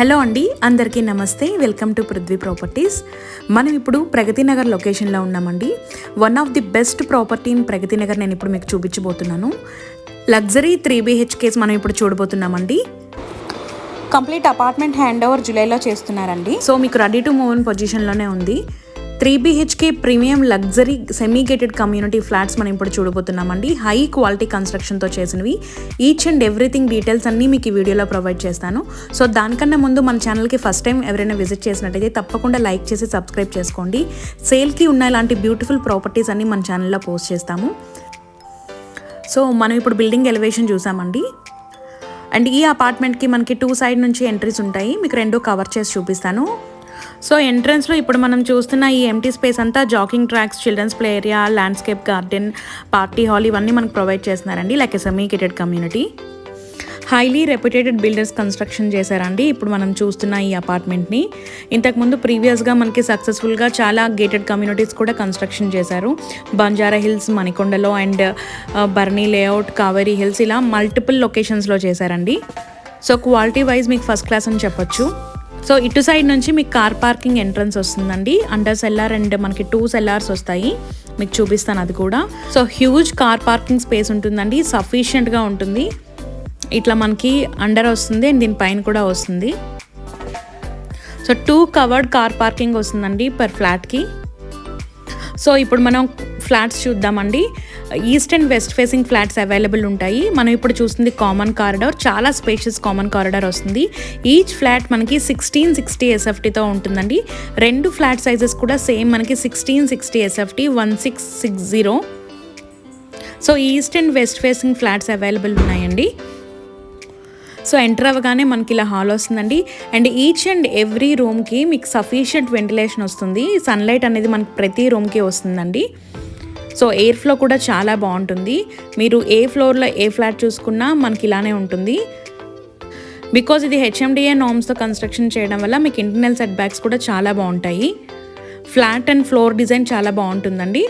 Hello అండి అందరికీ namaste. Welcome to Prithvi properties. మనం ఇప్పుడు ప్రగతి నగర్ లొకేషన్లో ఉన్నామండి. One of the best property in Pragathi Nagar నేను ఇప్పుడు మీకు చూపించబోతున్నాను. లగ్జరీ త్రీ బీహెచ్కేస్ మనం ఇప్పుడు చూడబోతున్నామండి. కంప్లీట్ అపార్ట్మెంట్ హ్యాండ్ ఓవర్ జూలైలో చేస్తున్నారండి. సో మీకు రెడీ టు మూవ్ ఇన్ పొజిషన్లోనే ఉంది. Three BHK premium luxury semi gated community flats మనం ఇప్పుడు చూడబోతున్నామండి. హై క్వాలిటీ కన్స్ట్రక్షన్తో చేసినవి. ఈచ్ అండ్ ఎవ్రీథింగ్ డీటెయిల్స్ అన్నీ మీకు ఈ వీడియోలో ప్రొవైడ్ చేస్తాను. సో దానికన్నా ముందు మన ఛానల్కి ఫస్ట్ టైం ఎవరైనా విజిట్ చేసినట్టయితే తప్పకుండా లైక్ చేసి సబ్స్క్రైబ్ చేసుకోండి. సేల్కి ఉన్న ఇలాంటి బ్యూటిఫుల్ ప్రాపర్టీస్ అన్నీ మన ఛానల్లో పోస్ట్ చేస్తాము. సో మనం ఇప్పుడు బిల్డింగ్ ఎలివేషన్ చూసామండి. అండ్ ఈ అపార్ట్మెంట్కి మనకి టూ సైడ్ నుంచి ఎంట్రీస్ ఉంటాయి. మీకు రెండు కవర్ చేసి చూపిస్తాను. సో ఎంట్రన్స్లో ఇప్పుడు మనం చూస్తున్న ఈ ఎంటీ స్పేస్ అంతా jogging tracks children's play area landscape garden party hall ఇవన్నీ మనకు ప్రొవైడ్ చేస్తున్నారండి. Like a semi gated community highly reputed builders construction చేశారండి. ఇప్పుడు మనం చూస్తున్న ఈ అపార్ట్మెంట్ని ఇంతకుముందు ప్రీవియస్గా మనకి సక్సెస్ఫుల్గా చాలా గేటెడ్ కమ్యూనిటీస్ కూడా కన్స్ట్రక్షన్ చేశారు. బంజారా హిల్స్ మణికొండలో అండ్ బర్నీ లేఅవుట్ కావేరీ హిల్స్ ఇలా మల్టిపుల్ లొకేషన్స్లో చేశారండి. సో క్వాలిటీ వైజ్ మీకు ఫస్ట్ క్లాస్ అని చెప్పొచ్చు. సో ఇటు సైడ్ నుంచి మీకు కార్ పార్కింగ్ ఎంట్రన్స్ వస్తుందండి. అండర్ సెల్లార్ అండ్ మనకి టూ సెల్లార్స్ వస్తాయి. మీకు చూపిస్తాను అది కూడా. So huge car parking space ఉంటుందండి. సఫిషియెంట్గా ఉంటుంది. ఇట్లా మనకి అండర్ వస్తుంది అండ్ దీనిపైన కూడా వస్తుంది. So two covered car parking వస్తుందండి పర్ ఫ్లాట్కి సో ఇప్పుడు మనం ఫ్లాట్స్ చూద్దామండి. East and west facing flats available ఉంటాయి. మనం ఇప్పుడు చూస్తుంది కామన్ కారిడార్. చాలా స్పేషియస్ కామన్ కారిడార్ వస్తుంది. ఈచ్ ఫ్లాట్ మనకి సిక్స్టీన్ సిక్స్టీ ఎస్ఎఫ్టీతో ఉంటుందండి. రెండు ఫ్లాట్ సైజెస్ కూడా సేమ్ మనకి sixteen sixty SFT one six six zero so east and west facing flats available ఉన్నాయండి. సో ఎంటర్ అవ్వగానే మనకి ఇలా హాల్ వస్తుందండి. అండ్ ఈచ్ అండ్ ఎవ్రీ రూమ్కి మీకు సఫిషియంట్ వెంటిలేషన్ వస్తుంది. సన్లైట్ అనేది మనకి ప్రతి రూమ్కి వస్తుందండి. సో ఎయిర్ ఫ్లో కూడా చాలా బాగుంటుంది. మీరు ఏ ఫ్లోర్లో ఏ ఫ్లాట్ చూసుకున్నా మనకి ఇలానే ఉంటుంది. బికాజ్ ఇది హెచ్ఎండిఏ నామ్స్తో కన్స్ట్రక్షన్ చేయడం వల్ల మీకు ఇంటర్నల్ సెట్ బ్యాక్స్ కూడా చాలా బాగుంటాయి. ఫ్లాట్ అండ్ ఫ్లోర్ డిజైన్ చాలా బాగుంటుందండి.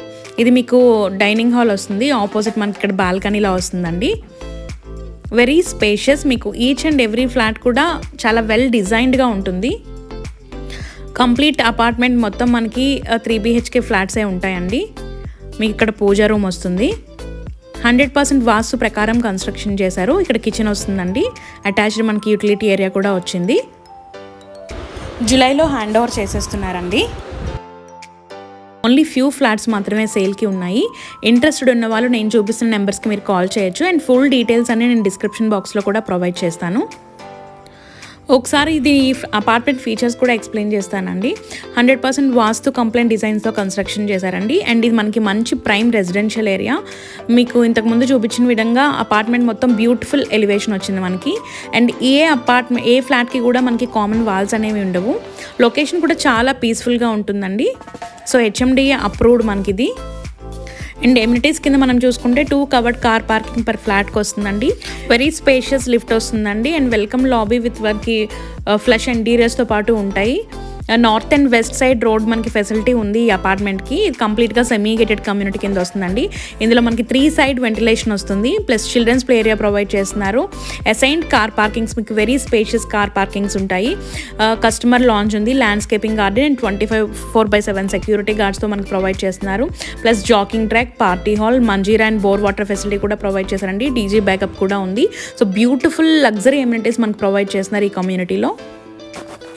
ఇది మీకు డైనింగ్ హాల్ వస్తుంది. ఆపోజిట్ మనకి ఇక్కడ బాల్కనీలో వస్తుందండి. Very spacious. మీకు ఈచ్ అండ్ ఎవ్రీ ఫ్లాట్ కూడా చాలా వెల్ డిజైన్డ్గా ఉంటుంది. కంప్లీట్ అపార్ట్మెంట్ మొత్తం మనకి త్రీ బీహెచ్కే ఫ్లాట్సే ఉంటాయండి. మీకు ఇక్కడ పూజా రూమ్ వస్తుంది. హండ్రెడ్ పర్సెంట్ వాస్తు ప్రకారం కన్స్ట్రక్షన్ చేశారు. ఇక్కడ కిచెన్ వస్తుందండి. అటాచ్డ్ మనకి యూటిలిటీ ఏరియా కూడా వచ్చింది. జూలైలో హ్యాండ్ ఓవర్ చేసేస్తున్నారండి. ఓన్లీ ఫ్యూ ఫ్లాట్స్ మాత్రమే సేల్కి ఉన్నాయి. ఇంట్రెస్టెడ్ ఉన్న వాళ్ళు నేను చూపిస్తున్న నెంబర్స్కి మీరు కాల్ చేయొచ్చు. అండ్ ఫుల్ డీటెయిల్స్ అన్ని నేను డిస్క్రిప్షన్ బాక్స్లో కూడా ప్రొవైడ్ చేస్తాను. ఒకసారి ఇది అపార్ట్మెంట్ ఫీచర్స్ కూడా ఎక్స్ప్లెయిన్ చేస్తానండి. హండ్రెడ్ పర్సెంట్ వాస్తు కంప్లైంట్ డిజైన్స్తో కన్స్ట్రక్షన్ చేశారండి. అండ్ ఇది మనకి మంచి ప్రైమ్ రెసిడెన్షియల్ ఏరియా మీకు ఇంతకుముందు చూపించిన విధంగా అపార్ట్మెంట్ మొత్తం బ్యూటిఫుల్ ఎలివేషన్ వచ్చింది మనకి. అండ్ ఏ అపార్ట్మెంట్ ఏ ఫ్లాట్కి కూడా మనకి కామన్ వాల్స్ అనేవి ఉండవు. లొకేషన్ కూడా చాలా పీస్ఫుల్గా ఉంటుందండి. సో హెచ్ఎండిఏ అప్రూవ్డ్ మనకి ఇది అండ్ ఎమ్యూనిటీస్ కింద మనం చూసుకుంటే two covered car parking per ఫ్లాట్కి వస్తుందండి. వెరీ స్పేషియస్ లిఫ్ట్ వస్తుందండి. అండ్ వెల్కమ్ లాబీ విత్ వర్కి ఫ్లష్ ఇంటీరియర్స్తో పాటు ఉంటాయి. North and west side road మనకి ఫెసిలిటీ ఉంది ఈ అపార్ట్మెంట్కి కంప్లీట్గా సెమీ గేటెడ్ కమ్యూనిటీ కింద వస్తుందండి. ఇందులో మనకి త్రీ సైడ్ వెంటిలేషన్ వస్తుంది. Plus children's play area provide చేస్తున్నారు. అసైన్డ్ కార్ పార్కింగ్స్ మీకు వెరీ స్పేషియస్ కార్ పార్కింగ్స్ ఉంటాయి. కస్టమర్ లాంచ్ ఉంది landscaping garden and twenty five four by seven security గార్డ్స్తో మనకి ప్రొవైడ్ చేస్తున్నారు. Plus jogging track party hall Manjeera and bore water facility కూడా provide చేశారండి. DG backup కూడా ఉంది. So beautiful luxury amenities మనకు provide చేస్తున్నారు ఈ కమ్యూనిటీలో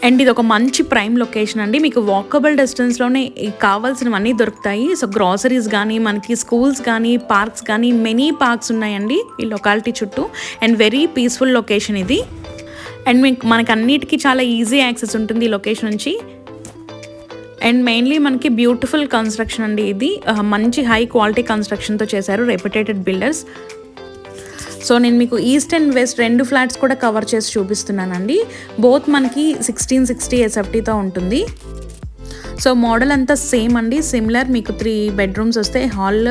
అండ్ ఇది ఒక మంచి ప్రైమ్ లొకేషన్ అండి. మీకు వాకబుల్ డిస్టెన్స్లోనే కావాల్సినవన్నీ దొరుకుతాయి. సో గ్రాసరీస్ కానీ మనకి స్కూల్స్ కానీ పార్క్స్ కానీ మెనీ పార్క్స్ ఉన్నాయండి ఈ లొకాలిటీ చుట్టూ. అండ్ వెరీ పీస్ఫుల్ లొకేషన్ ఇది. అండ్ మీకు మనకి అన్నిటికీ చాలా ఈజీ యాక్సెస్ ఉంటుంది ఈ లొకేషన్ నుంచి. అండ్ మెయిన్లీ మనకి బ్యూటిఫుల్ కన్స్ట్రక్షన్ అండి ఇది. Uh, మంచి హై క్వాలిటీ కన్స్ట్రక్షన్తో చేశారు రెప్యుటేటెడ్ బిల్డర్స్ సో నేను మీకు ఈస్ట్ అండ్ వెస్ట్ రెండు ఫ్లాట్స్ కూడా కవర్ చేసి చూపిస్తున్నానండి. బోత్ మనకి సిక్స్టీన్ సిక్స్టీ ఎస్ఎఫ్టీతో ఉంటుంది. సో మోడల్ అంతా సేమ్ అండి. సిమిలర్ మీకు త్రీ బెడ్రూమ్స్ వస్తే hall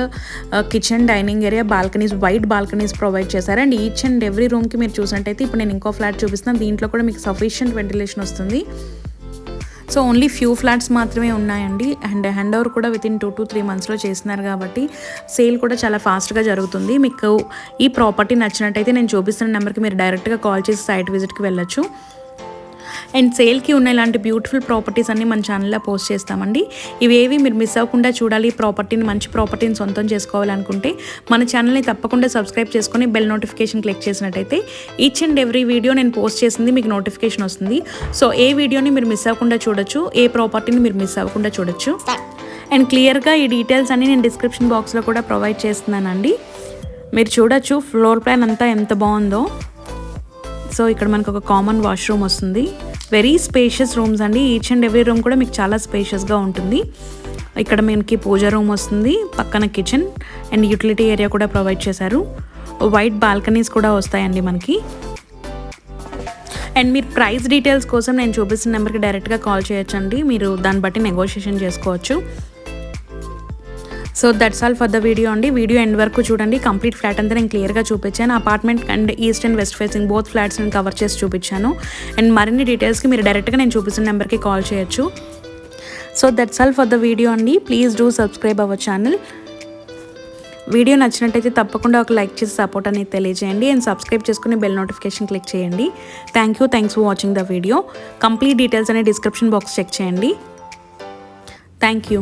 kitchen dining area balconies wide balconies provide చేశారు. అండ్ ఈచ్ అండ్ ఎవ్రీ రూమ్కి మీరు చూసినట్టయితే ఇప్పుడు నేను ఇంకో ఫ్లాట్ చూపిస్తున్నాను. దీంట్లో కూడా మీకు సఫిషియంట్ వెంటిలేషన్ వస్తుంది. సో ఓన్లీ ఫ్యూ ఫ్లాట్స్ మాత్రమే ఉన్నాయండి. అండ్ హ్యాండ్ ఓవర్ కూడా within two to three మంత్స్లో చేస్తున్నారు కాబట్టి సేల్ కూడా చాలా ఫాస్ట్గా జరుగుతుంది. మీకు ఈ ప్రాపర్టీ నచ్చినట్టయితే నేను చూపిస్తున్న నెంబర్కి మీరు డైరెక్ట్గా కాల్ చేసి సైట్ విజిట్కి వెళ్ళొచ్చు. అండ్ సేల్కి ఉన్న ఇలాంటి బ్యూటిఫుల్ ప్రాపర్టీస్ అన్ని మన ఛానల్లో పోస్ట్ చేస్తామండి. ఇవేవి మీరు మిస్ అవ్వకుండా చూడాలి. ఈ ప్రాపర్టీని మంచి ప్రాపర్టీని సొంతం చేసుకోవాలనుకుంటే మన ఛానల్ని తప్పకుండా సబ్స్క్రైబ్ చేసుకొని బెల్ నోటిఫికేషన్ క్లిక్ చేసినట్టయితే ఈచ్ అండ్ ఎవ్రీ వీడియో నేను పోస్ట్ చేసింది మీకు నోటిఫికేషన్ వస్తుంది. సో ఏ వీడియోని మీరు మిస్ అవ్వకుండా చూడొచ్చు ఏ ప్రాపర్టీని మీరు మిస్ అవ్వకుండా చూడొచ్చు. అండ్ క్లియర్గా ఈ డీటెయిల్స్ అన్ని నేను డిస్క్రిప్షన్ బాక్స్లో కూడా ప్రొవైడ్ చేస్తున్నానండి. మీరు చూడొచ్చు ఫ్లోర్ ప్లాన్ అంతా ఎంత బాగుందో. సో ఇక్కడ మనకు ఒక కామన్ వాష్రూమ్ వస్తుంది. వెరీ స్పేషియస్ రూమ్స్ అండి. ఈచ్ అండ్ ఎవ్రీ రూమ్ కూడా మీకు చాలా స్పేషియస్గా ఉంటుంది. ఇక్కడ మనకి పూజ రూమ్ వస్తుంది పక్కన కిచెన్ అండ్ యూటిలిటీ ఏరియా కూడా ప్రొవైడ్ చేశారు. వైట్ బాల్కనీస్ కూడా వస్తాయండి మనకి. అండ్ మీరు ప్రైస్ డీటెయిల్స్ కోసం నేను చూపిస్తున్న నెంబర్కి డైరెక్ట్గా కాల్ చేయొచ్చండి. మీరు దాన్ని బట్టి నెగోషియేషన్ చేసుకోవచ్చు. So that's all for the video అండి. వీడియో ఎండ్ వరకు చూడండి. కంప్లీట్ ఫ్లాట్ అంతా నేను క్లియర్గా చూపించాను. Apartment and east and west facing both flats నేను కవర్ చేసి చూపించాను. అండ్ మరిన్ని డీటెయిల్స్కి మీరు డైరెక్ట్గా నేను చూపిస్తున్న నెంబర్కి కాల్ చేయొచ్చు. So that's all for the video అండి. Please do subscribe our channel video నచ్చినట్టయితే తప్పకుండా ఒక లైక్ చేసి సపోర్ట్ అనేది తెలియజేయండి. అండ్ సబ్స్క్రైబ్ చేసుకుని బెల్ నోటిఫికేషన్ క్లిక్ చేయండి. Thank you thanks for watching the video complete details అనే డిస్క్రిప్షన్ బాక్స్ చెక్ చేయండి. Thank you